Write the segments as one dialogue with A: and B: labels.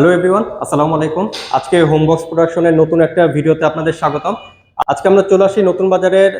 A: Hello everyone আসসালামু আলাইকুম। আজকে হোমবক্স প্রোডাকশনের নতুন একটা ভিডিওতে আপনাদের স্বাগতম। আজকে আমরা চলে আসি নতুন বাজারের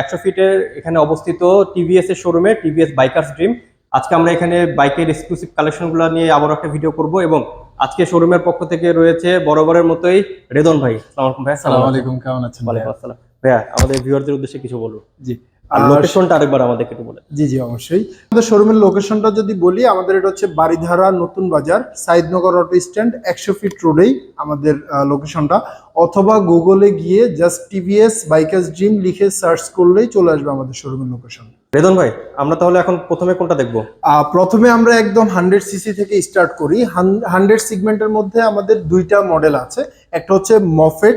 A: একশো ফিটের এখানে অবস্থিত টিভিএস এর শোরুমে টিভিএস বাইকার্স ড্রিম আজকে আমরা এখানে বাইকের এক্সক্লুসিভ কালেকশনগুলো নিয়ে আবার একটা ভিডিও করব এবং আজকে শোরুমের পক্ষ থেকে রয়েছে বরাবরের মতোই রেদন ভাই। আসসালামু আলাইকুম ভাই।
B: আসসালামু আলাইকুম কেমন আছেন
A: ওয়ালাইকুম আসসালাম। ভাইয়া আমাদের ভিউয়ারদের উদ্দেশ্যে কিছু বলুন।
B: জি।
A: আর লোকেশনটা আরেকবার আমাদেরকে একটু বলে
B: জি জি অবশ্যই। আমাদের শোরুমের লোকেশনটা যদি বলি আমাদের এটা হচ্ছে বাড়িধারা নতুন বাজার সাইদনগর অটো স্ট্যান্ড একশো ফিট রোডেই আমাদের লোকেশনটা অথবা গুগলে গিয়ে জাস্ট টিভিএস বাইকার্স ড্রিম লিখে সার্চ করলেই চলে আসবে আমাদের শোরুমের লোকেশন
A: রেদন ভাই আমরা তাহলে এখন প্রথমে কোনটা দেখব?
B: প্রথমে আমরা একদম হান্ড্রেড সিসি থেকে স্টার্ট করি। হান্ড্রেড সিগমেন্টের মধ্যে আমাদের দুইটা মডেল আছে। একটা হচ্ছে মফেট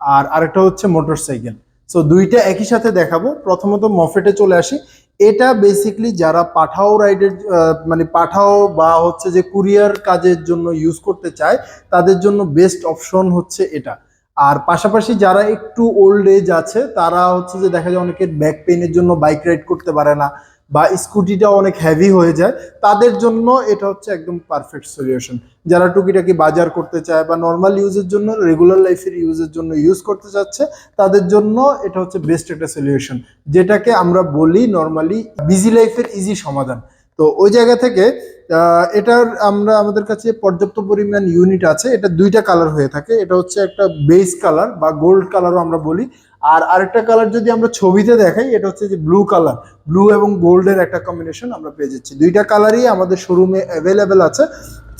B: আর আরেকটা হচ্ছে মোটরসাইকেল সো দুইটা একই সাথে দেখাবো। প্রথমত মফেটে চলে আসি। এটা বেসিকলি যারা পাঠাও রাইডের মানে পাঠাও বা হচ্ছে যে কুরিয়ার কাজের জন্য ইউজ করতে চায়, তাদের জন্য বেস্ট অপশন হচ্ছে এটা। আর পাশাপাশি যারা একটু ওল্ড এজ আছে, তারা হচ্ছে যে দেখা যায় অনেকের ব্যাক পেইনের জন্য বাইক রাইড করতে পারে না। বা স্কুটিটা অনেক হেভি হয়ে যায়, তাদের জন্য এটা হচ্ছে একদম পারফেক্ট সলিউশন যারা টুকিটাকি বাজার করতে চায় বা নর্মাল ইউজের জন্য রেগুলার লাইফের ইউজের জন্য ইউজ করতে চাচ্ছে, তাদের জন্য এটা হচ্ছে বেস্ট একটা সলিউশন যেটাকে আমরা বলি নর্মালি বিজি লাইফের ইজি সমাধান। তো ওই জায়গা থেকে এটার আমরা আমাদের কাছে পর্যাপ্ত পরিমাণ ইউনিট আছে। এটা দুইটা কালার হয়ে থাকে। এটা হচ্ছে একটা বেস কালার বা গোল্ড কালারও আমরা বলি। আর আরেকটা কালার যদি আমরা ছবিতে দেখাই, এটা হচ্ছে যে ব্লু কালার ব্লু এবং গোল্ডের একটা কম্বিনেশন আমরা পেয়ে যাচ্ছি। দুইটা কালারই আমাদের শোরুমে অ্যাভেলেবেল আছে।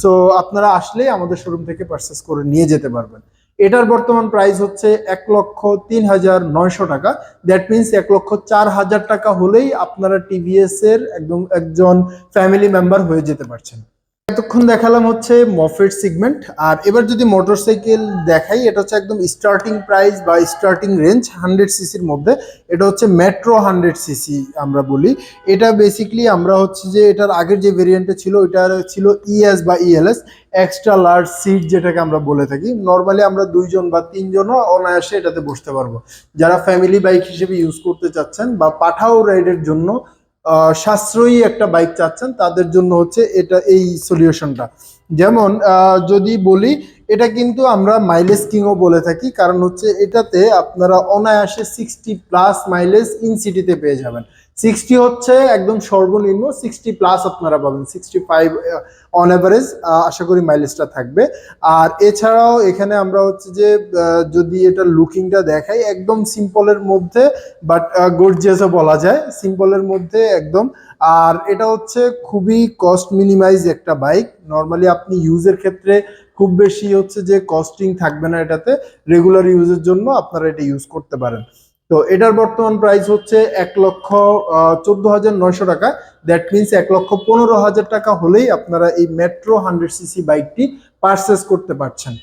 B: সো আপনারা আসলেই আমাদের শোরুম থেকে পারচেস করে নিয়ে যেতে পারবেন। এটার বর্তমান প্রাইস হচ্ছে এক লক্ষ তিন হাজার নয়শো টাকা। দ্যাট মিনস এক লক্ষ চার হাজার টাকা হলেই আপনারা টিভিএস এর একদম একজন ফ্যামিলি মেম্বার হয়ে যেতে পারছেন। এতক্ষণ দেখালাম হচ্ছে মফেট সিগমেন্ট আর এবার যদি মোটরসাইকেল দেখাই, এটা হচ্ছে একদম স্টার্টিং প্রাইস বা স্টার্টিং রেঞ্জ হান্ড্রেড সিসির মধ্যে। এটা হচ্ছে মেট্রো হান্ড্রেড সিসি আমরা বলি। এটা বেসিকলি আমরা হচ্ছে যে এটার আগের যে ভেরিয়েন্টটা ছিল ওইটা ছিল ইএস বা ইএলএস এক্সট্রা লার্জ সিট যেটাকে আমরা বলে থাকি। নর্মালি আমরা দুইজন বা তিনজনও অনায়াসে এটাতে বসতে পারব। যারা ফ্যামিলি বাইক হিসেবে ইউজ করতে চাচ্ছেন বা পাঠাও রাইডের জন্য সাশ্রয়ী একটা বাইক চাচ্ছেন, তাদের জন্য হচ্ছে এটা এই সলিউশনটা যেমন যদি বলি, এটা কিন্তু আমরা মাইলেজ কিংও বলে থাকি, কারণ হচ্ছে এটাতে আপনারা অনায়াসে সিক্সটি প্লাস মাইলেজ ইন সিটিতে পেয়ে যাবেন। সিক্সটি হচ্ছে একদম সর্বনিম্ন, সিক্সটি প্লাস আপনারা পাবেন সিক্সটি ফাইভ অন অ্যাভারেজ আশা করি মাইলেজটা থাকবে। আর এছাড়াও এখানে আমরা হচ্ছে যে যদি এটা লুকিংটা দেখাই, একদম সিম্পলের মধ্যে বাট গর্জিয়াসও বলা যায় সিম্পলের মধ্যে একদম। আর এটা হচ্ছে খুবই কস্ট মিনিমাইজ একটা বাইক নর্মালি আপনি ইউজের ক্ষেত্রে খুব বেশি হচ্ছে যে কস্টিং থাকবে না এটাতে। রেগুলার ইউজের জন্য আপনারা এটা ইউজ করতে পারেন। তো এটার বর্তমান প্রাইস হচ্ছে এক লক্ষ চোদ্দ হাজার নয়শো টাকা। দ্যাট মিনস এক লক্ষ পনেরো হাজার টাকা হলেই আপনারা এই মেট্রো হান্ড্রেড সিসি বাইকটি পারচেস করতে পারছেন।